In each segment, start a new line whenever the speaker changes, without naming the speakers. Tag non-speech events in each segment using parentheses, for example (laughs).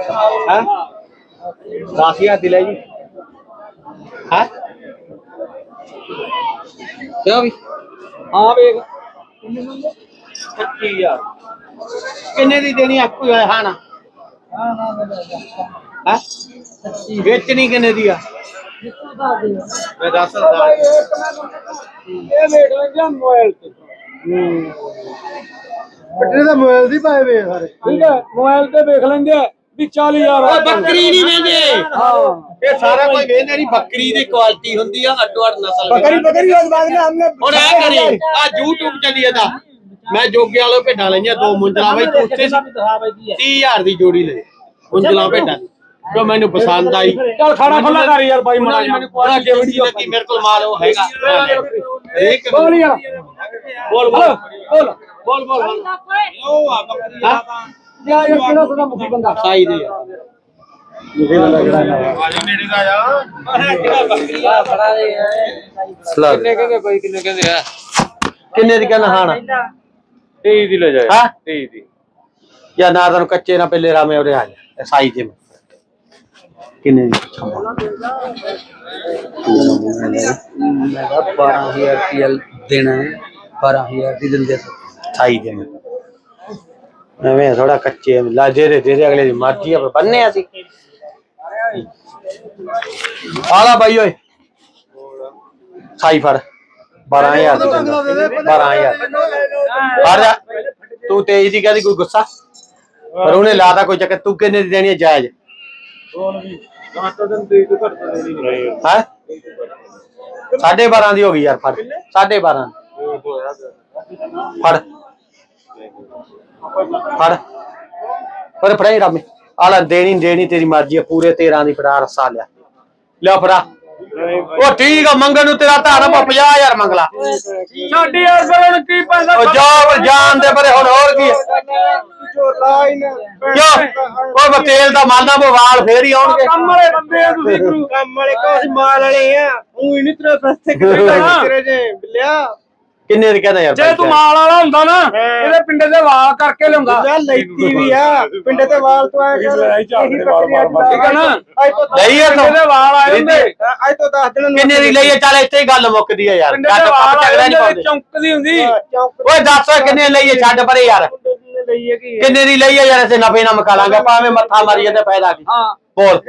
ਹੈ? 10000 ਦੀ ਲੈ ਜੀ। ਹੈ? ਕਿਉਂ ਵੀ? ਹਾਂ ਵੇਖ। 25000 ਕਿੰਨੇ ਦੀ ਦੇਣੀ ਆਪਕੋ ਹੈ ਹਾਂ ਨਾ ਹੈ? ਵੇਚਣੀ ਕਿੰਨੇ ਦੀ ਆ? ਮੈਂ ਦੱਸ ਦਾ
ਇਹ ਵੇਖ ਲੈਂਦੇ ਮੋਬਾਈਲ ਤੇ।
ਬੱਟੇ ਦਾ ਮੋਬਾਈਲ ਦੀ ਪਾਏ ਵੇ ਸਾਰੇ।
ਠੀਕ ਹੈ। ਮੋਬਾਈਲ ਤੇ ਵੇਖ ਲੈਂਦੇ ਆ। ਵੀ 40000
ਓਏ ਬੱਕਰੀ ਨਹੀਂ ਵੇਂਦੇ
ਹਾਂ
ਇਹ ਸਾਰਾ ਕੋਈ ਵੇਂਦੇ ਨਹੀਂ ਬੱਕਰੀ ਦੀ ਕੁਆਲਿਟੀ ਹੁੰਦੀ ਆ ਅੱਡੋ ਅੱਡ ਨਸਲ
बकरी बकरी आज बाद में हमने
ਹੁਣ ਇਹ ਕਰੀ ਆ YouTube ਚੱਲੀ ਇਹਦਾ ਮੈਂ ਜੋਗੇ ਵਾਲੇ ਭੇਡਾਂ ਲਈਆਂ ਦੋ ਮੁੰਜਲਾ ਬਾਈ ਤੂੰ ਉੱਥੇ 30000 ਦੀ ਜੋੜੀ ਲੈ ਮੁੰਜਲਾ ਭੇਡਾਂ ਦੀ। ਜੋ ਮੈਨੂੰ ਪਸੰਦ ਆਈ
ਚੱਲ ਖਾਣਾ ਖੁੱਲਾ ਕਰ ਯਾਰ ਬਾਈ
ਉਹਨਾਂ
ਮਣਾ
ਦੀ ਮੈਨੂੰ ਕੁਆਲਿਟੀ ਵੀਡੀਓ ਲੱਗੀ ਮੇਰੇ ਕੋਲ ਮਾਲ ਉਹ ਹੈਗਾ ਇੱਕ
ਬੋਲ ਯਾਰ
ਬੋਲ ਬੋਲ ਬੋਲ ਬੋਲ ਬੋਲ ਬੋਲ ਹਾਂ ਨਾ ਤੈਨੂੰ ਕੱਚੇ ਨਾ ਪਹਿਲੇ ਰਾਮੇ ਉਹਦੇ ਆ ਜਾ ਸਾਈ ਦੇ ਕਿੰਨੇ ਦੀ?
ਮੈਂ 12000 ਰੁਪਏ ਦੇਣਾ ਹੈ 12000 ਦੀ ਦਿੰਦੇ
ਸਾਈ ਦੇ ਐਵੇਂ ਥੋੜਾ ਕੱਚੇ ਲਾ ਦੇ ਦੇ ਅਗਲੇ ਦੀ ਮਰਜ਼ੀ ਆ ਬੰਨੇ ਅਸੀਂ। ਆਲਾ ਬਾਈ ਓਏ। ਸਾਈ ਫੜ। 12000 ਦੀ ਦਿੰਦਾ 12000 ਫੜ ਜਾ। ਤੂੰ ਤੇਜ ਦੀ ਕਹਦੀ ਕੋਈ ਗੁੱਸਾ। ਪਰ ਉਹਨੇ ਲਾਤਾ ਕੋਈ ਚੱਕਰ। ਤੂੰ ਕਿੰਨੇ ਦੀ ਦੇਣੀ ਹੈ ਜਾਇਜ਼? ਹੈ? ਸਾਢੇ 12 ਦੀ ਹੋ ਗਈ ਯਾਰ, ਫੜ। ਸਾਢੇ 12 ਫੜ। ਫੜ। ਪਰ ਫੜਾਈ ਰਾਮੇ। ਆਲਾ ਦੇਣੀ ਦੇਣੀ ਤੇਰੀ ਮਰਜ਼ੀ ਆ ਪੂਰੇ 13 ਦੀ ਫੜਾ ਰਸਾ ਲਿਆ। ਲਿਆ ਫੜਾ। ਉਹ ਠੀਕ ਆ ਮੰਗਣ ਨੂੰ ਤੇਰਾ ਧਾਰ ਆ 50000 ਮੰਗਲਾ
ਛੱਡ ਹੁਣ ਕੀ ਪੈਂਦਾ?
ਉਹ ਜਾ ਜਾਣ ਦੇ ਪਰੇ ਹੁਣ ਹੋਰ ਕੀ ਉਹ ਵਾ ਤੇਲ ਦਾ ਮਾਲਦਾ ਵਾਲ ਫੇਰ ਹੀ ਆਉਣਗੇ।
ਕੰਮ ਵਾਲੇ ਬੰਦੇ ਆ ਤੁਸੀਂ (laughs) ਗੁਰੂ।
ਕੰਮ ਵਾਲੇ ਕੋਸ ਮਾਲ ਵਾਲੇ ਆ? ਉਹ ਨਹੀਂ ਤੇਰੇ ਫਸਤੇ ਕਿਤੇ ਤੇਰੇ ਜੇ ਬਿਲਿਆ।
ਕਿੰਨੇ ਦੀ ਕਹਿੰਦਾ ਯਾਰ
ਜੇ ਤੂੰ ਮਾਲ ਵਾਲਾ ਹੁੰਦਾ ਨਾ ਇਹਦੇ ਪਿੰਡੇ ਦੇ ਵਾਲ ਕਰਕੇ ਲਿਆਉਂਦਾ।
ਜਾ ਲੈਤੀ ਵੀ ਆ ਪਿੰਡ ਤੇ ਵਾਲ ਤੋਂ ਆਇਆ ਕਰ
ਝਗੜੇ ਵਾਲ ਵਾਲ
ਠੀਕ
ਠੀਕ ਹੈ ਨਾ?
ਤੋਂ
ਲਈ ਆ
ਪਿੰਡੇ ਦੇ ਵਾਲ ਆ ਜਾਂਦੇ
ਅੱਜ ਤੋਂ 10 ਦਿਨ
ਕਿੰਨੇ ਦੀ ਲਈ ਆ? ਚੱਲ ਇੱਥੇ ਹੀ ਗੱਲ ਮੁੱਕਦੀ ਆ ਯਾਰ।
ਪਿੰਡੇ
ਗੱਲ
ਦੇ ਵਾਲ
ਝਗੜਾ ਨਹੀਂ ਪਾਉਂਦੇ।
ਚੌਂਕਦੀ ਹੁੰਦੀ।
ਓਏ ਦੱਸ ਕਿੰਨੇ ਲਈ ਆ? ਛੱਡ ਪਰੇ ਯਾਰ। ਕਿੰਨੇ ਦੀ ਲਈ ਆ ਯਾਰ ਅਸੀਂ ਨਫੇ ਨਾ ਮਕਾ ਲਾਂਗੇ ਭਾਵੇਂ ਮੱਥਾ ਮਾਰੀ ਜਾਂਦੇ ਫਾਇਦਾ ਕੀ।
ਹਾਂ।
ਬੋਲ।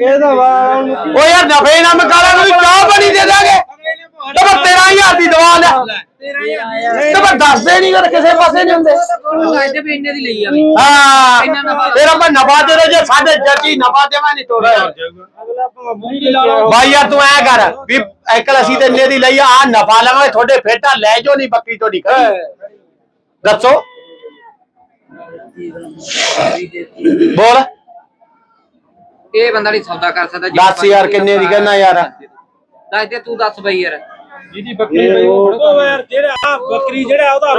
ਇਹਦਾ ਵਾਲ ਨੂੰ
ਓ ਯਾਰ ਨਫੇ ਨਾ ਮਕਾ ਲਾਂਗੇ ਚਾਹ ਬਣੀ ਦੇ ਦਾਂਗੇ। ਤੇ 13000 ਦੀ ਦਵਾ ਲੈ। ਤੇ ਪਰ ਦੱਸਦੇ ਨਹੀਂ ਕਰ ਕਿਸੇ ਪਾਸੇ ਨਹੀਂ ਹੁੰਦੇ। ਲੱਗਦੇ ਵੀ ਇੰਨੇ ਦੇ ਦੋ ਜੇ ਸਾਡੇ ਜੱਜੀ ਨਫਾ ਦੇਵਾ ਨਹੀਂ ਤੋਰੇ ਬਾਈ ਯਾਰ ਤੂੰ ਐ ਕਰ ਵੀ ਐਕਲ ਅਸੀਂ ਤੇ ਇੰਨੇ ਦੀ ਲਈ ਆ ਨਫਾ ਲਵਾਂਗੇ ਤੁਹਾਡੇ ਫੇਟਾ ਲੈ ਜੋ ਨਹੀਂ ਬੱਕਰੀ ਤੁਹਾਡੀ ਖੜੀ। ਦੱਸੋ। ਬੋਲ।
ਇਹ ਬੰਦਾ ਨਹੀਂ ਸੌਦਾ ਕਰ ਸਕਦਾ
10000 ਕਿੰਨੇ ਦੀ ਕਹਿੰਦਾ ਯਾਰ?
ਦੱਸ ਦੇ ਤੂੰ ਦੱਸ ਬਈ ਯਾਰ।
ਉਹ ਯਾਰ ਜਿਹੜਾ ਬੱਕਰੀ ਜਿਹੜਾ ਉਹਦਾ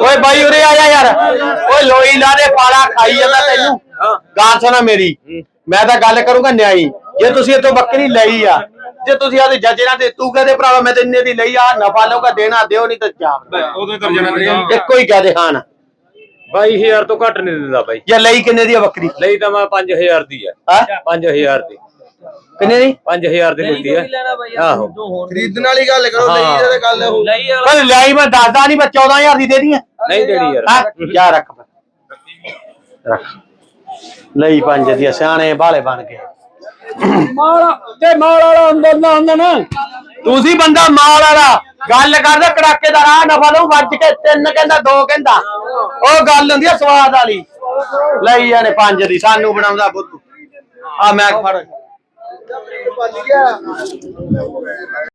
ਓਏ ਬਾਈ ਉਰੇ ਆ ਜਾ ਯਾਰ। ਓਏ ਲੋਈ ਲਾ ਦੇ ਪਾਲਾ ਖਾਈ ਜਾਂਦਾ ਤੈਨੂੰ। ਗਾਲ ਸੁਣਾ ਮੇਰੀ। ਮੈਂ ਤਾਂ ਗੱਲ ਕਰੂੰਗਾ ਨਿਆਈ ਜੇ ਤੁਸੀਂ ਇਤੋਂ ਬੱਕਰੀ ਲਈ ਆ ਜੇ ਤੁਸੀਂ ਆਦੇ ਜੱਜ ਨਾਲ ਤੇ ਤੂੰ ਕਹਦੇ ਭਰਾਵਾ ਮੈਂ ਤੇ ਇੰਨੇ ਦੀ ਲਈ ਆ ਨਫਾ ਲਊਗਾ ਦੇਣਾ ਦਿਓ ਨਹੀਂ ਤਾਂ ਜਾ
ਉਦੋਂ ਕਰ ਜਾਣਾ
ਇੱਕੋ ਹੀ ਕਹਦੇ ਹਾਂ ਨਾ।
22000 ਤੋਂ ਘੱਟ ਨਹੀਂ ਦਿੰਦਾ ਬਾਈ।
ਜੇ ਲਈ ਕਿੰਨੇ ਦੀ ਆ ਬੱਕਰੀ?
ਲਈ ਤਾਂ ਮੈਂ 5000 ਦੀ ਹੈ? 5000 ਦੀ।
ਕਿੰਨੇ ਦੀ?
5000 ਦੀ ਮਿਲਦੀ ਹੈ ਆਹੋ।
ਖਰੀਦਣ ਵਾਲੀ ਗੱਲ ਕਰੋ ਲਈ ਇਹਦੇ ਗੱਲ ਹੋ
ਪਰ ਲਈ ਮੈਂ ਦੱਸਦਾ ਨਹੀਂ ਮੈਂ 14000 ਦੀ ਦੇ ਦੀ
ਨਹੀਂ ਦੇਣੀ ਯਾਰ।
ਜਾ ਰੱਖ। ਰੱਖ। ਲਈ ਪੰਜ ਦੀ ਸਿਆਣੇ ਬਾਲੇ ਬਣ ਗਏ।
ਮਾਲ ਤੇ ਮਾਲ ਵਾਲਾ ਅੰਦਰ ਨਾ ਹੁੰਦਾ ਨਾ।
ਤੁਸੀਂ ਬੰਦਾ ਮਾਲ ਵਾਲਾ ਗੱਲ ਕਰਦਾ ਕੜਾਕੇ ਦਾ ਰਾਹ ਨਫਾ ਲਊ ਵੱਜ ਕੇ ਤਿੰਨ ਕਹਿੰਦਾ ਦੋ ਕਹਿੰਦਾ। ਉਹ ਗੱਲ ਹੁੰਦੀ ਆ ਸਵਾਦ ਵਾਲੀ। ਲਈ ਜਾਣੇ ਪੰਜ ਦੀ ਸਾਨੂੰ ਬਣਾਉਂਦਾ ਬੁੱਧੂ ਆ ਮੈਂ ਫੜ।
ਭੱਜ ਗਿਆ।